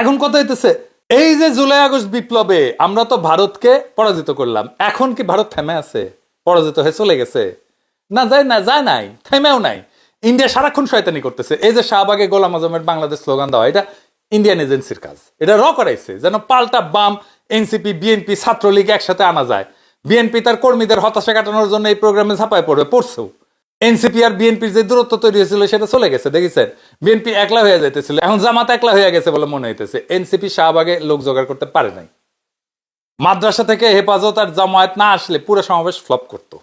এখন কথা হইতেছে? এই যে জুলাই আগস্ট বিপ্লবে আমরা তো ভারতকে পরাজিত করলাম, এখন কি ভারত থেমে আছে? পরাজিত হয়ে চলে গেছে? না, যায় না, যায় নাই, থেমেও নাই। ইন্ডিয়া সারাক্ষণ শয়তানি করতেছে। এই যে শাহবাগে গোলাম আজমের বাংলাদেশ স্লোগান দেওয়া, এটা ইন্ডিয়ান এজেন্সির কাজ। এটা র করাইছে, যেন পাল্টা বাম এনসিপি বিএনপি ছাত্রলীগ একসাথে আনা যায়। বিএনপি তার কর্মীদের হতাশা কাটানোর জন্য এই প্রোগ্রামে ঝাঁপায় পড়বে, পড়ছেও। এনসিপি আর বিএনপির যে দূরত্ব তৈরি হয়েছিল, সেটা চলে গেছে, দেখেছেন? বিএনপি একলা হয়ে যাইতেছিল, এখন জামাত একলা হয়ে গেছে বলে মনে হইতেছে। এনসিপি শাহবাগে লোক জোগাড় করতে পারে নাই। মাদ্রাসা থেকে হেফাজত আর জামায়াত না আসলে পুরো সমাবেশ ফ্লপ করতো।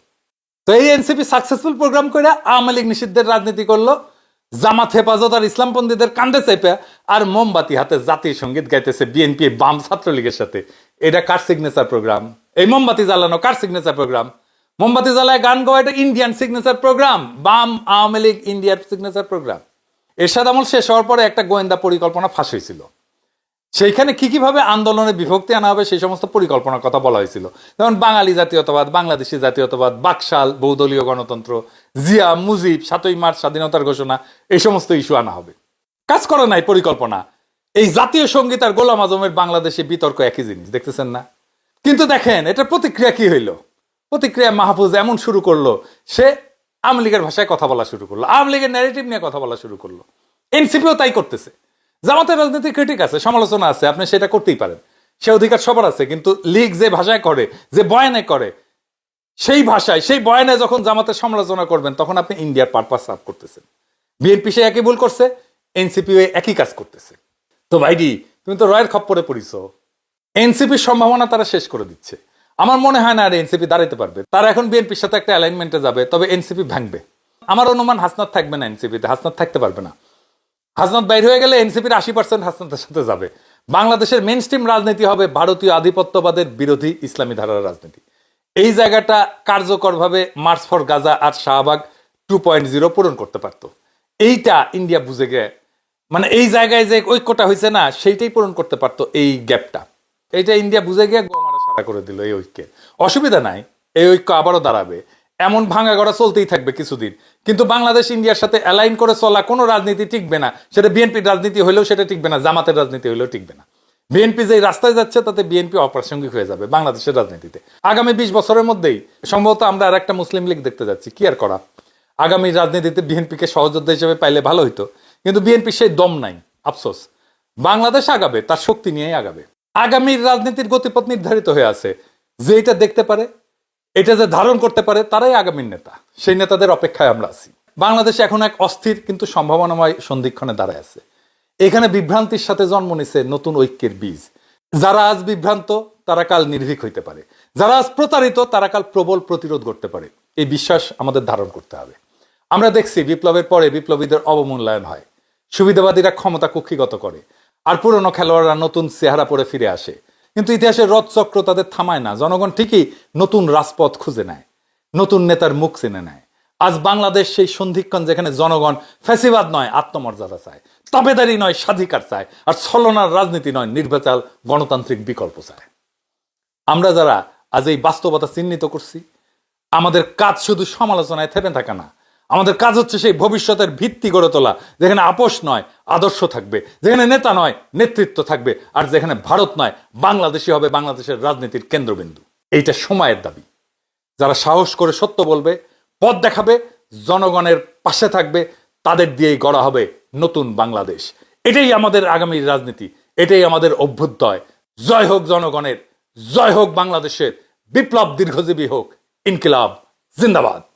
তো এই এনসিপি সাকসেসফুল প্রোগ্রাম করে আওয়ামী লীগ নিষিদ্ধের রাজনীতি করল, জামাত, হেফাজত আর ইসলামপন্থীদের কান্দে চেপে আর মোমবাতি হাতে জাতীয় সংগীত গাইতেছে বিএনপি বাম ছাত্রলীগের সাথে। এটা কার সিগনেচার প্রোগ্রাম এই মোমবাতি জ্বালানো কার সিগনেচার প্রোগ্রাম মোমবাতি জ্বালায় গান গাওয়া এটা ইন্ডিয়ান সিগনেচার প্রোগ্রাম বাম আওয়ামী লীগ ইন্ডিয়ার সিগনেচার প্রোগ্রাম এরশাদ আমল শেষ হওয়ার পরে একটা গোয়েন্দা পরিকল্পনা ফাঁস হয়েছিল। সেইখানে কি কীভাবে আন্দোলনে বিভক্তি আনা হবে সেই সমস্ত পরিকল্পনার কথা বলা হয়েছিল। যেমন বাঙালি জাতীয়তাবাদ, বাংলাদেশি জাতীয়তাবাদ, বাকশাল, বহুদলীয় গণতন্ত্র, জিয়া, মুজিব, সাতই মার্চ, স্বাধীনতার ঘোষণা, এই সমস্ত ইস্যু আনা হবে। কাজ করে নাই পরিকল্পনা। এই জাতীয় সংগীত আর গোলাম আজমের বাংলাদেশে বিতর্ক একই জিনিস, দেখতেছেন না? কিন্তু দেখেন এটা প্রতিক্রিয়া কি হইল? প্রতিক্রিয়া মাহফুজ এমন শুরু করল, সে আওয়ামী লীগের ভাষায় কথা বলা শুরু করল, আওয়ামী লীগের ন্যারেটিভ নিয়ে কথা বলা শুরু করল। এনসিপিও তাই করতেছে। জামাতের রাজনীতি ক্রিটিক আছে, সমালোচনা আছে, আপনি সেটা করতেই পারেন। সে অধিকার সবার আছে, কিন্তু লীগ যে ভাষায় করে, যে বয়ানে করে, সেই ভাষায়, সেই বয়ানে যখন জামাতের সমালোচনা করবেন, তখন আপনি ইন্ডিয়ার পারপাস সার্ভ করতেছেন। বিএনপি সে একই ভুল করছে এনসিপি একই কাজ করতেছে। তো ভাইডি তুমি তো রয়ের খপ্পরে পড়িছ। এনসিপির সম্ভাবনা তারা শেষ করে দিচ্ছে। আমার মনে হয় না আর এনসিপি দাঁড়াতে পারবে। তারা এখন বিএনপির সাথে একটা অ্যালাইনমেন্টে যাবে, তবে এনসিপি ভাঙবে। আমার অনুমান হাসনাত থাকবে না এনসিপিতে, হাসনাত থাকতে পারবে না। হাসনাত বাইর হয়ে গেলে এনসিপির আশি পার্সেন্ট হাসনাতের সাথে যাবে। বাংলাদেশের মেন স্ট্রিম রাজনীতি হবে ভারতীয় আধিপত্যবাদের বিরোধী ইসলামী ধারার রাজনীতি। এই জায়গাটা কার্যকরভাবে মার্চ ফর গাজা আর শাহবাগ টু পয়েন্ট জিরো পূরণ করতে পারতো। এইটা ইন্ডিয়া বুঝে গে মানে এই জায়গায় যে ঐক্যটা হয়েছে না, সেইটাই পূরণ করতে পারতো এই গ্যাপটা এইটা ইন্ডিয়া বুঝে গিয়ে সারা করে দিল এই ঐক্যে। অসুবিধা নাই, এই ঐক্য আবারও দাঁড়াবে। এমন ভাঙা গড়া চলতেই থাকবে কিছুদিন। কিন্তু বাংলাদেশ ইন্ডিয়ার সাথে অ্যালাইন করে চলা কোনো রাজনীতি টিকবে না। সেটা বিএনপির রাজনীতি হলেও সেটা টিকবে না, জামাতের রাজনীতি হলেও টিকবে না। বিএনপি যে রাস্তায় যাচ্ছে, তাতে বিএনপি অপ্রাসঙ্গিক হয়ে যাবে বাংলাদেশের রাজনীতিতে। আগামী বিশ বছরের মধ্যেই, সম্ভবত আমরা আর একটা মুসলিম লীগ দেখতে যাচ্ছি, কি আর করা? আগামী রাজনীতিতে বিএনপিকে সহযোদ্ধা হিসেবে পাইলে ভালো হইতো। কিন্তু বিএনপি সেই দম নাই, আফসোস। বাংলাদেশ আগাবে, তার শক্তি নিয়েই আগাবে। আগামীর রাজনীতির গতিপথ নির্ধারিত হয়ে আছে। যে এটা দেখতে পারে, এটা যে ধারণ করতে পারে, তারাই আগামীর নেতা। সেই নেতাদের অপেক্ষায় আমরা আছি। বাংলাদেশ এখন এক অস্থির কিন্তু সম্ভাবনাময় সন্ধিক্ষণে দাঁড়ায় আছে। এখানে বিভ্রান্তির সাথে জন্ম নিছে নতুন ঐক্যের বীজ। যারা আজ বিভ্রান্ত, তারা কাল নির্ভীক হইতে পারে। যারা আজ প্রতারিত, তারা কাল প্রবল প্রতিরোধ করতে পারে। এই বিশ্বাস আমাদের ধারণ করতে হবে। আমরা দেখছি বিপ্লবের পরে বিপ্লবীদের অবমূল্যায়ন হয়। সুবিধাবাদীরা ক্ষমতা কুক্ষিগত করে। আর পুরনো খেলোয়াড়রা নতুন চেহারা পরে ফিরে আসে। কিন্তু ইতিহাসের রথচক্র তাদের থামায় না। জনগণ ঠিকই নতুন রাজপথ খুঁজে নেয়, নতুন নেতার মুখ চিনে নেয়। আজ বাংলাদেশ সেই সন্ধিক্ষণ যেখানে জনগণ ফ্যাসিবাদ নয়, আত্মমর্যাদা চায়। তাবেদারি নয়, স্বাধিকার চায়। আর ছলনার রাজনীতি নয় নির্বাচাল গণতান্ত্রিক বিকল্প চায়। আমরা যারা আজ এই বাস্তবতা চিহ্নিত করছি, আমাদের কাজ শুধু সমালোচনায় থেমে থাকা না আমাদের কাজ হচ্ছে সেই ভবিষ্যতের ভিত্তি গড়ে তোলা, যেখানে আপোষ নয়, আদর্শ থাকবে, যেখানে নেতা নয়, নেতৃত্ব থাকবে, আর যেখানে ভারত নয়, বাংলাদেশই হবে বাংলাদেশের রাজনীতির কেন্দ্রবিন্দু। এইটা সময়ের দাবি। যারা সাহস করে সত্য বলবে, পথ দেখাবে, জনগণের পাশে থাকবে, তাদের দিয়েই গড়া হবে নতুন বাংলাদেশ। এটাই আমাদের আগামী রাজনীতি, এটাই আমাদের অভ্যুদয়। জয় হোক জনগণের, জয় হোক বাংলাদেশের, বিপ্লব দীর্ঘজীবী হোক, ইনকিলাব, জিন্দাবাদ।